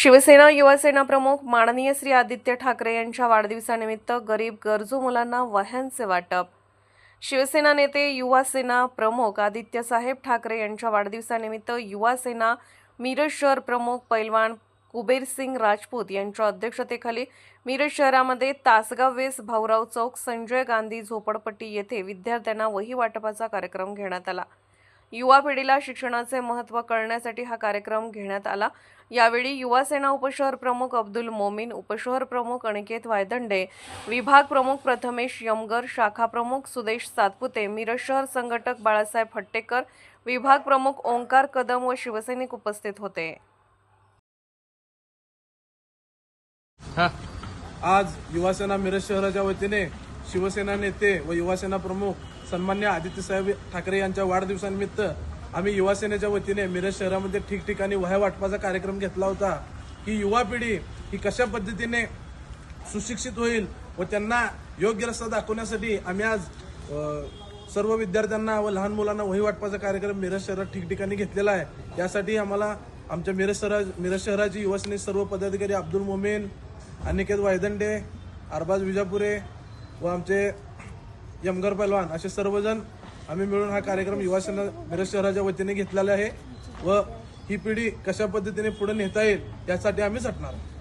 शिवसेना युवासेना प्रमुख माननीय श्री आदित्य ठाकरे यांच्या वाढदिवसानिमित्त गरीब गरजू मुलांना वह्यांचे वाटप. शिवसेना नेते युवासेना प्रमुख आदित्यसाहेब ठाकरे यांच्या वाढदिवसानिमित्त युवासेना मिरज शहर प्रमुख पैलवान कुबेरसिंग राजपूत यांच्या अध्यक्षतेखाली मिरज शहरामध्ये तासगाव वेस भाऊराव चौक संजय गांधी झोपडपट्टी येथे विद्यार्थ्यांना वही वाटपाचा कार्यक्रम घेण्यात आला. युवा पिढीला शिक्षणाचे महत्त्व कळण्यासाठी हा कार्यक्रम घेण्यात आला. यावेळी युवासेना उपशहर प्रमुख अब्दुल मोमीन उपशहर प्रमुख अनिकेत वायदंडे विभाग प्रमुख प्रथमेश यमगर शाखा प्रमुख सुदेश सातपुते मिरज शहर संघटक बाळासाहेब हट्टेकर विभाग प्रमुख ओंकार कदम व शिवसैनिक उपस्थित होते. आज युवासेना मिरज शहराच्या वतीने शिवसेना नेते व युवासेना प्रमुख सन्मान्य आदित्यसाहेब ठाकरे यांच्या वाढदिवसानिमित्त आम्ही युवासेनेच्या वतीने मिरज शहरामध्ये ठिकठिकाणी वह्या वाटपाचा कार्यक्रम घेतला होता. ही युवा पिढी ही कशा पद्धतीने सुशिक्षित होईल व त्यांना योग्य रस्ता दाखवण्यासाठी आम्ही आज सर्व विद्यार्थ्यांना व लहान मुलांना वही वाटपाचा कार्यक्रम मिरज शहरात ठिकठिकाणी घेतलेला आहे. यासाठी आम्हाला आमच्या मिरज शहरा मिरज शहराची युवासेने सर्व पदाधिकारी अब्दुल मोमेन अनिकेत वायदंडे अरबाज विजापुरे व आमचे यमगर पैलवान असे सर्वजण आम्ही मिळून हा कार्यक्रम युवासेना मिरज शहराच्या वतीने घेतलेला आहे व ही पिढी कशा पद्धतीने पुढे नेता येईल यासाठी आम्ही झटणार आहोत.